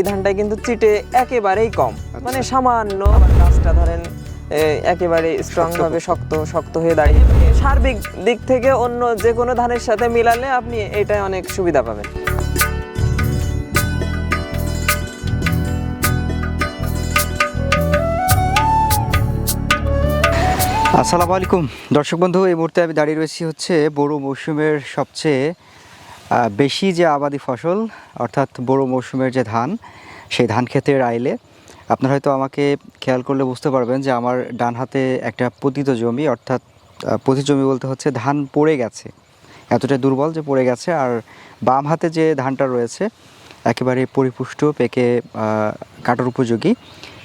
এই ধানটায় কিন্তু চিটে একেবারেই কম। আচ্ছা। মানে সামান্য গাছটা ধরেন একেবারে স্ট্রং ভাবে শক্ত শক্ত হয়ে দাঁড়িয়ে সার্বিক দিক থেকে অন্য যে কোনো ধানের সাথে মিলালে আপনি এটাই অনেক সুবিধা পাবেন। আসসালামু আলাইকুম। দর্শক বন্ধু এই মুহূর্তে আমি দাঁড়িয়ে রয়েছি হচ্ছে বড় মৌসুমের সবচেয়ে বেশি যে আবাদি ফসল, অর্থাৎ বড় মৌসুমের যে ধান, সেই ধান ক্ষেতের আইলে আপনারা হয়তো আমাকে খেয়াল করলে বুঝতে পারবেন যে আমার ডান হাতে একটা পতিত জমি, অর্থাৎ পতিত জমি বলতে হচ্ছে ধান পড়ে গেছে। এতটা দুর্বল যে পড়ে গেছে, আর বাম হাতে যে ধানটা রয়েছে, একেবারে পরিপুষ্ট, পেকে কাটার উপযোগী।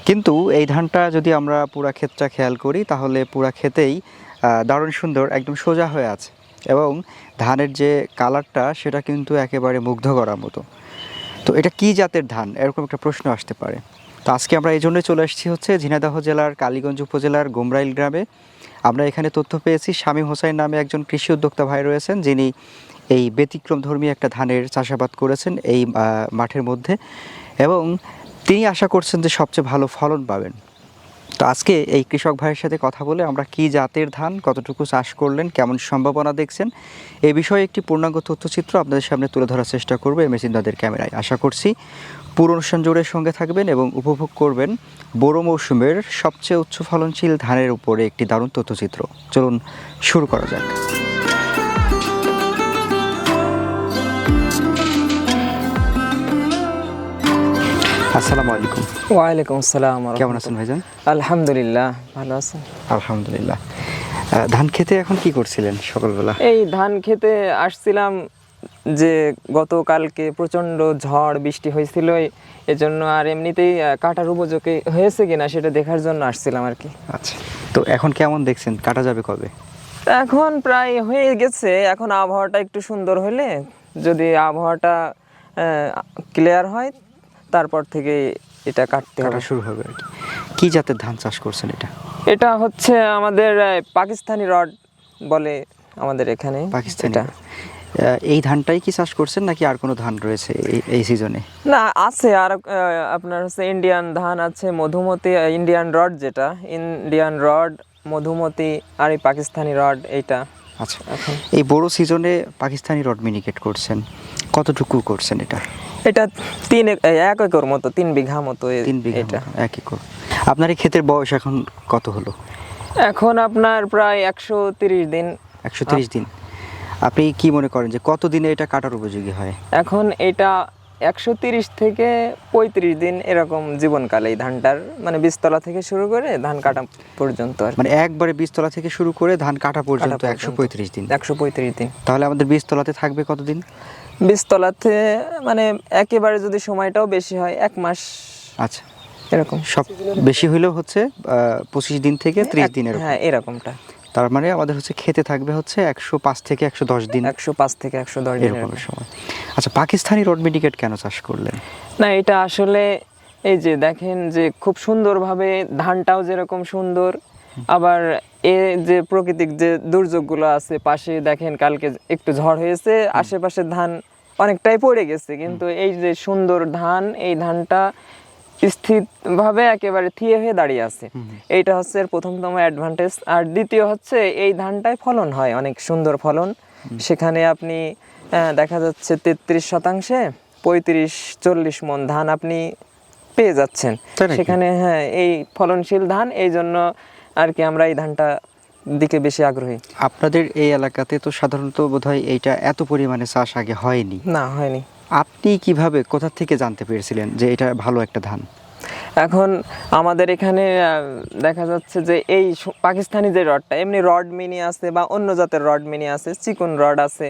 কিন্তু এই ধানটা যদি আমরা পুরা ক্ষেতটা খেয়াল করি, তাহলে পুরা ক্ষেতেই দারুণ সুন্দর, একদম সোজা হয়ে আছে। এবং ধানের যে কালারটা, সেটা কিন্তু একেবারে মুগ্ধ করার মতো। তো এটা কি জাতের ধান? এরকম একটা প্রশ্ন আসতে পারে। তো আজকে আমরা এই জন্যই চলে এসেছি হচ্ছে ঝিনাইদহ জেলার কালীগঞ্জ উপজেলার গোমরাইল গ্রামে। আমরা এখানে তথ্য পেয়েছি, শামীম হোসাইন নামে একজন কৃষি উদ্যোক্তা ভাই রয়েছেন, যিনি এই ব্যতিক্রম ধর্মী একটা ধানের চাষাবাদ করেছেন এই মাঠের মধ্যে। এবং তিনি আশা করছেন যে সবচেয়ে ভালো ফলন পাবেন। তো আজকে এই কৃষক ভাইয়ের সাথে কথা বলে আমরা কি জাতের ধান, কতটুকু চাষ করলেন, কেমন সম্ভাবনা দেখছেন এই বিষয়ে একটি পূর্ণাঙ্গ তথ্যচিত্র আপনাদের সামনে তুলে ধরার চেষ্টা করবে ইন্দাদের ক্যামেরায়। আশা করছি পুরো অনুষ্ঠান সঙ্গে থাকবেন এবং উপভোগ করবেন বড় মৌসুমের সবচেয়ে উচ্চ ফলনশীল ধানের উপরে একটি দারুণ তথ্যচিত্র। চলুন শুরু করা যাক। আসসালামু আলাইকুম। ওয়ালাইকুম আসসালাম কেমন আছেন ভাইজান? আলহামদুলিল্লাহ ভালো আছেন? আলহামদুলিল্লাহ। ধান খেতে এখন কি করছিলেন সকালবেলা? এই ধান খেতে আসছিলাম যে গতকালকে প্রচণ্ড ঝড় বৃষ্টি হয়েছিল এজন্য আর এমনিতেই কাটার উপযোগী হয়েছে কিনা সেটা দেখার জন্য আসছিলাম আর কি। আচ্ছা তো এখন কেমন দেখছেন? কাটা যাবে কবে? এখন প্রায় হয়ে গেছে এখন আবহাওয়াটা একটু সুন্দর হলে যদি আবহাওয়াটা ক্লিয়ার হয় তারপর থেকে এটা কাটতে হবে। শুরু হবে আর কি। কি জাতের ধান চাষ করছেন এটা? এটা হচ্ছে আমাদের পাকিস্তানি রড বলে আমাদের এখানে পাকিস্তানি এটা। এই ধানটাই কি চাষ করছেন নাকি আর কোনো ধান রয়েছে এই এই সিজনে না আছে আর আপনার হচ্ছে ইন্ডিয়ান ধান আছে মধুমতি ইন্ডিয়ান রড যেটা ইন্ডিয়ান রড মধুমতি আর এই পাকিস্তানি রড এইটা। আচ্ছা। এই বড় সিজনে পাকিস্তানি রড মিনিকেট করছেন। কতটুকু করছেন এটা? এটা তিন এক এক একর মতো তিন বিঘা মতো তিন বিঘা এটা। এক একর। আপনার এই ক্ষেতের বয়স এখন কত হলো? এখন আপনার প্রায় একশো তিরিশ দিন। একশো তিরিশ দিন। আপনি কি মনে করেন যে কত দিনে এটা কাটার উপযোগী হয়? এখন এটা একশো তিরিশ থেকে পঁয়ত্রিশ দিন এরকম জীবনকাল এই ধানটার মানে বীজতলা থেকে শুরু করে ধান কাটা পর্যন্ত মানে একবারে বীজতলা থেকে শুরু করে ধান কাটা পর্যন্ত পর্যন্ত। একশো পঁয়ত্রিশ দিন। একশো পঁয়ত্রিশ দিন। তাহলে আমাদের বীজতলাতে থাকবে কতদিন? বীজতলাতে মানে একেবারে যদি সময়টাও বেশি হয় এক মাস। আচ্ছা। এরকম। সব বেশি হইলেও হচ্ছে পঁচিশ দিন থেকে ত্রিশ এক- দিনের হ্যাঁ এরকমটা। তার মানে আমাদের হচ্ছে খেতে থাকবে হচ্ছে একশো পাঁচ থেকে একশো দশ দিন। একশো পাঁচ থেকে একশো দশ দিন এরকম সময়। আচ্ছা পাকিস্তানি রড মিনিকেট কেন চাষ করলেন? না এটা আসলে এই যে দেখেন যে খুব সুন্দরভাবে ধানটাও যেরকম সুন্দর আবার এ যে প্রাকৃতিক যে দুর্যোগগুলো আছে পাশে দেখেন কালকে একটু ঝড় হয়েছে আশেপাশে ধান অনেকটাই পড়ে গেছে কিন্তু এই যে সুন্দর ধান এই ধানটা স্থিরভাবে একেবারে থিয়ে হয়ে দাঁড়িয়ে আছে। এইটা হচ্ছে এর প্রথমতম অ্যাডভান্টেজ আর দ্বিতীয় হচ্ছে এই ধানটায় ফলন হয় অনেক সুন্দর ফলন। সেখানে আপনি দেখা যাচ্ছে তেত্রিশ শতাংশে পঁয়ত্রিশ চল্লিশ মন ধান আপনি পেয়ে যাচ্ছেন। সেখানে হ্যাঁ এই ফলনশীল ধান এই জন্য আর কি আমরা এই ধানটা দিকে বেশি আগ্রহী। আপনাদের এই এলাকাতে তো সাধারণত বোধহয় এইটা এত পরিমাণে চাষ আগে হয়নি। না হয়নি। আপনি কীভাবে কোথা থেকে জানতে পেরেছিলেন যে এটা ভালো একটা ধান? এখন আমাদের এখানে দেখা যাচ্ছে যে এই পাকিস্তানি যে রডটা এমনি রড মিনি আছে বা অন্য জাতের রড মিনি আছে চিকন রড আছে।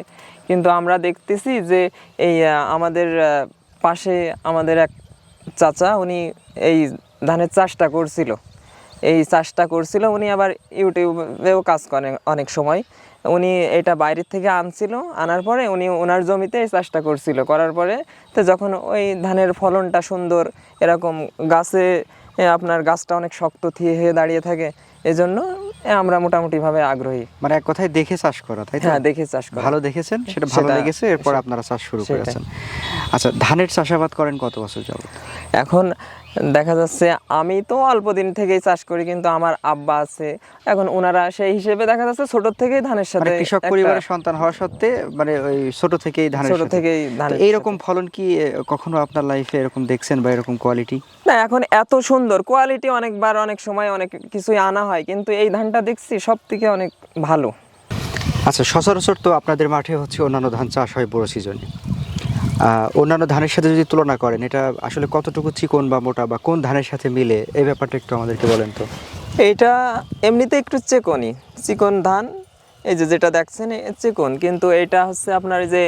কিন্তু আমরা দেখতেছি যে এই আমাদের পাশে আমাদের এক চাচা উনি এই ধানের চাষটা করছিল। এই চাষটা করছিল উনি আবার ইউটিউবেও কাজ করেন অনেক সময়। উনি এটা বাইরের থেকে আনছিল আনার পরে উনি ওনার জমিতে এই চাষটা করছিল। করার পরে তো যখন ওই ধানের ফলনটা সুন্দর এরকম গাছে আপনার গাছটা অনেক শক্ত থিয়ে হয়ে দাঁড়িয়ে থাকে এজন্য আমরা মোটামুটি ভাবে আগ্রহী। মানে এক কথায় দেখে চাষ করা তাই হ্যাঁ দেখে চাষ করা। ভালো দেখেছেন সেটা ভালো লেগেছে এরপর আপনারা চাষ শুরু করেছেন। আচ্ছা ধানের চাষাবাদ করেন কত বছর যাবত? এখন দেখা যাচ্ছে আমি তো অল্প দিন থেকেই চাষ করি কিন্তু আমার আব্বা আছে। এখন ওনারা সেই হিসেবে দেখা যাচ্ছে ছোট থেকেই ধানের মানে সাথে কৃষক পরিবারের সন্তান হওয়া সত্ত্বে মানে ওই ছোট থেকেই ধানের ছোট থেকেই তো ধানের এইরকম ফলন কি কখনো আপনার লাইফে এরকম দেখছেন বা এরকম কোয়ালিটি না এখন এত সুন্দর কোয়ালিটি অনেকবার অনেক সময় অনেক কিছুই আনা হয় কিন্তু এই ধানটা দেখছি সব থেকে অনেক ভালো। আচ্ছা সচরাচর তো আপনাদের মাঠে হচ্ছে অন্যান্য ধান চাষ হয় বড় সিজনে। অন্যান্য ধানের সাথে যদি তুলনা করেন এটা আসলে কতটুকু চিকন বা মোটা বা কোন ধানের সাথে মিলে? এই ব্যাপারটা একটু আমাদেরকে বলেন তো। এইটা এমনিতে একটু চেকনই। চিকন ধান এই যে যেটা দেখছেন চিকন। কিন্তু এটা হচ্ছে আপনার যে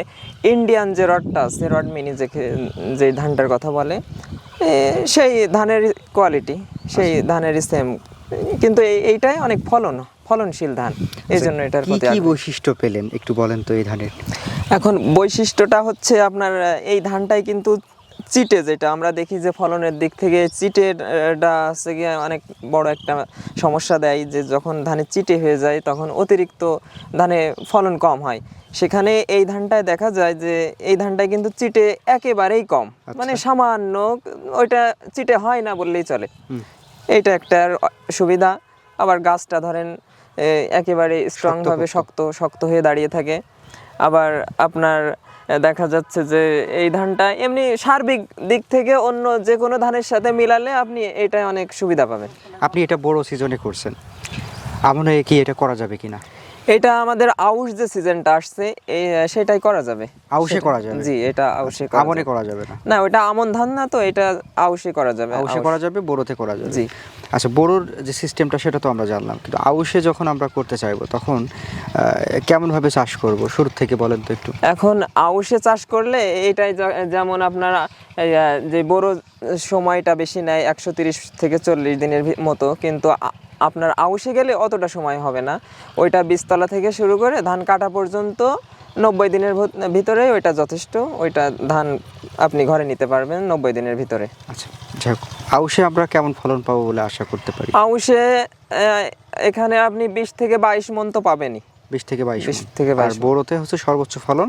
ইন্ডিয়ান যে রডটা আছে রড মিনি যে যে ধানটার কথা বলে সেই ধানের কোয়ালিটি সেই ধানের সেম কিন্তু এই- এইটাই অনেক ফলন ফলনশীল ধান। এই জন্য এটার কি প্রতি বৈশিষ্ট্য পেলেন একটু বলেন তো এই ধানের? এখন বৈশিষ্ট্যটা হচ্ছে আপনার এই ধানটাই কিন্তু চিটে যেটা আমরা দেখি যে ফলনের দিক থেকে চিটেটা হচ্ছে গিয়ে অনেক বড় একটা সমস্যা দেয় যে যখন ধানে চিটে হয়ে যায় তখন অতিরিক্ত ধানে ফলন কম হয়। সেখানে এই ধানটায় দেখা যায় যে এই ধানটায় কিন্তু চিটে একেবারেই কম। মানে সামান্য ওইটা চিটে হয় না বললেই চলে। এটা একটা সুবিধা। আবার গাছটা ধরেন একেবারে স্ট্রংভাবে শক্ত শক্ত হয়ে দাঁড়িয়ে থাকে। আবার আপনার দেখা যাচ্ছে যে এই ধানটা এমনি সার্বিক দিক থেকে অন্য যে কোনো ধানের সাথে মিলালে আপনি এটাই অনেক সুবিধা পাবেন। আপনি এটা বড় সিজনে করছেন। আমনে কি এটা করা যাবে কিনা? এটা আমাদের আউশ যে সিজনটা আসছে সেটাই করা যাবে। আউশে করা যাবে? জি এটা আউশে করা আমনে। করা যাবে না? না ওটা আমন ধান না তো এটা আউশে করা যাবে আউশে করা যাবে বোরোতে করা যাবে। জি। আচ্ছা বোরোর যে সিস্টেমটা সেটা তো আমরা জানলাম কিন্তু আউশে যখন আমরা করতে চাইব তখন কেমনভাবে চাষ করব? শুরু থেকে বলেন তো একটু। এখন আউশে চাষ করলে এটাই যেমন আপনারা যে বড় সময়টা বেশি নেয় একশো তিরিশ থেকে চল্লিশ দিনের মতো কিন্তু আপনার আউশে গেলে অতটা সময় হবে না। ওইটা বীজতলা থেকে শুরু করে ধান কাটা পর্যন্ত নব্বই দিনের ভত- ভিতরে ওইটা যথেষ্ট ওইটা ধান আপনি ঘরে নিতে পারবেন নব্বই দিনের ভিতরে। আচ্ছা। হোক আউশে আমরা কেমন ফলন পাবো বলে আশা করতে পারি? আউশে এখানে আপনি বিশ থেকে বাইশ মন তো পাবেনই। বিশ থেকে বাইশ 20 থেকে আর 22 মণ। বোরোতে হচ্ছে সর্বোচ্চ ফলন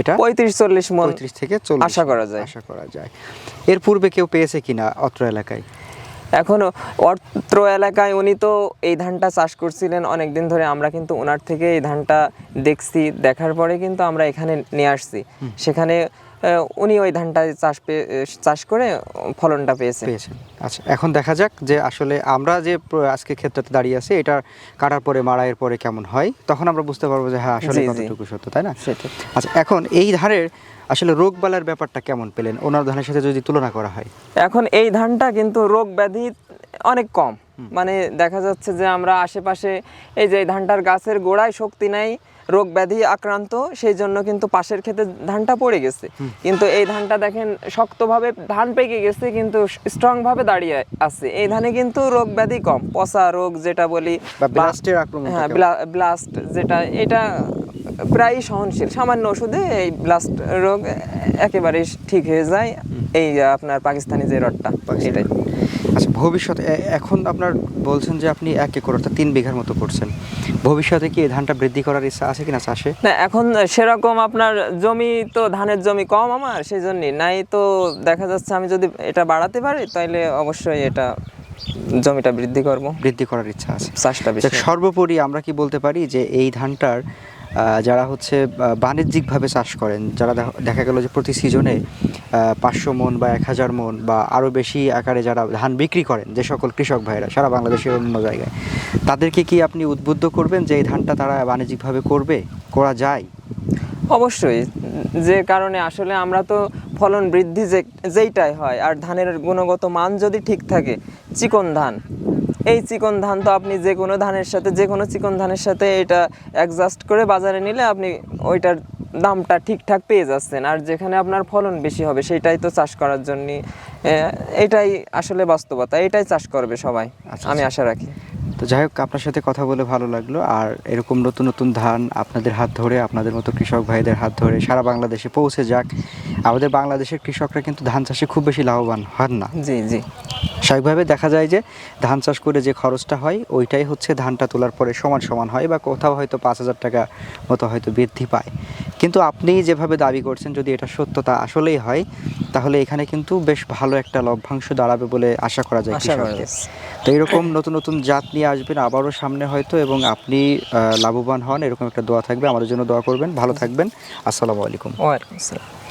এটা পঁয়ত্রিশ চল্লিশ মন পঁয়ত্রিশ থেকে চল্লিশ আশা করা যায়। আশা করা যায়। এর পূর্বে কেউ পেয়েছে কিনা অত্র এলাকায়? এখন অত্র এলাকায় উনি তো এই ধানটা চাষ করছিলেন অনেক দিন ধরে আমরা কিন্তু ওনার থেকে এই ধানটা দেখছি দেখার পরে কিন্তু আমরা এখানে নিয়ে আসছি। সেখানে উনি ওই ধানটা চাষ পে- চাষ করে ফলনটা পেয়েছে পেয়েছেন। আচ্ছা এখন দেখা যাক যে আসলে আমরা যে আজকে ক্ষেত্রতে দাঁড়িয়ে আছি এটা কাটার পরে মাড়াইয়ের পরে কেমন হয় তখন আমরা বুঝতে পারব যে হ্যাঁ আসলে। কতটুকু সত্য তাই না? আচ্ছা এখন এই ধানের আসলে রোগ বালার ব্যাপারটা কেমন পেলেন? ওনার ধানের সাথে যদি তুলনা করা হয়। এখন এই ধানটা কিন্তু রোগ ব্যাধি অনেক কম। মানে দেখা যাচ্ছে যে আমরা আশেপাশে এই যে ধানটার গাছের গোড়ায় শক্তি নাই রোগ ব্যাধি আক্রান্ত সেই জন্য কিন্তু পাশের ক্ষেতে ধানটা পড়ে গেছে। কিন্তু এই ধানটা দেখেন শক্তভাবে ধান পেকে গেছে কিন্তু স্ট্রং ভাবে দাঁড়িয়ে আছে। এই ধানে কিন্তু রোগ ব্যাধি কম পচা রোগ যেটা বলি ব্লাস্টের আক্রমণ হ্যাঁ ব্লাস্ট যেটা এটা প্রায় সহনশীল সামান্য ওষুধে এই ব্লাস্ট রোগ একেবারে ঠিক হয়ে যায়। এই আপনার পাকিস্তানি যে রডটা এটাই। আচ্ছা ভবিষ্যতে এখন আপনার বলছেন যে আপনি এক একর অর্থাৎ তিন বিঘার মতো করছেন। ভবিষ্যতে কি এই ধানটা বৃদ্ধি করার ইচ্ছা আছে কিনা চাষে? না এখন সেরকম আপনার জমি তো ধানের জমি কম আমার সেই জন্যই নাই তো দেখা যাচ্ছে আমি যদি এটা বাড়াতে পারি তাহলে অবশ্যই এটা জমিটা বৃদ্ধি করব। বৃদ্ধি করার ইচ্ছা আছে। চাষটা বেশি সর্বোপরি আমরা কি বলতে পারি যে এই ধানটার যারা হচ্ছে বাণিজ্যিকভাবে চাষ করেন, যারা দেখা- গেল যে প্রতি সিজনে পাঁচশো মন বা এক হাজার মন বা আরও বেশি আকারে যারা ধান বিক্রি করেন, যে সকল কৃষক ভাইরা সারা বাংলাদেশের অন্য জায়গায়, তাদেরকে কি আপনি উদ্বুদ্ধ করবেন যে এই ধানটা তারা বাণিজ্যিকভাবে করবে, করা যায়? অবশ্যই, যে কারণে আসলে আমরা তো ফলন বৃদ্ধি যে, যেইটাই হয়, আর ধানের গুণগত মান যদি ঠিক থাকে, চিকন ধান এই চিকন ধান তো আপনি যে কোনো ধানের সাথে যে কোনো চিকন ধানের সাথে এটা অ্যাডজাস্ট করে বাজারে নিলে আপনি ওইটার দামটা ঠিকঠাক পেয়ে যাচ্ছেন। আর যেখানে আপনার ফলন বেশি হবে সেটাই তো চাষ করার জন্য এটাই আসলে বাস্তবতা এটাই চাষ করবে সবাই আচ্ছা, আমি আচ্ছা। আশা রাখি। তো যাই হোক আপনার সাথে কথা বলে ভালো লাগল। আর এরকম নতুন নতুন ধান আপনাদের হাত ধরে আপনাদের মতো কৃষক ভাইদের হাত ধরে সারা বাংলাদেশে পৌঁছে যাক। আমাদের বাংলাদেশের কৃষকরা কিন্তু ধান চাষে খুব বেশি লাভবান হন না। জি জি। স্বাভাবিকভাবে দেখা যায় যে ধান চাষ করে যে খরচটা হয় ওইটাই হচ্ছে ধানটা তোলার পরে সমান সমান হয় বা কোথাও হয়তো পাঁচ হাজার টাকা মতো হয়তো বৃদ্ধি পায়। কিন্তু আপনি যেভাবে দাবি করছেন যদি এটা সত্যতা আসলেই হয় তাহলে এখানে কিন্তু বেশ ভালো একটা লভ্যাংশ দাঁড়াবে বলে আশা করা যায়। তো এরকম নতুন নতুন জাত নিয়ে আসবেন আবারও সামনে হয়তো এবং আপনি লাভবান হন এরকম একটা দোয়া থাকবে। আমাদের জন্য দোয়া করবেন। ভালো থাকবেন। আসসালামু আলাইকুম। ওয়ালাইকুম আসসালাম।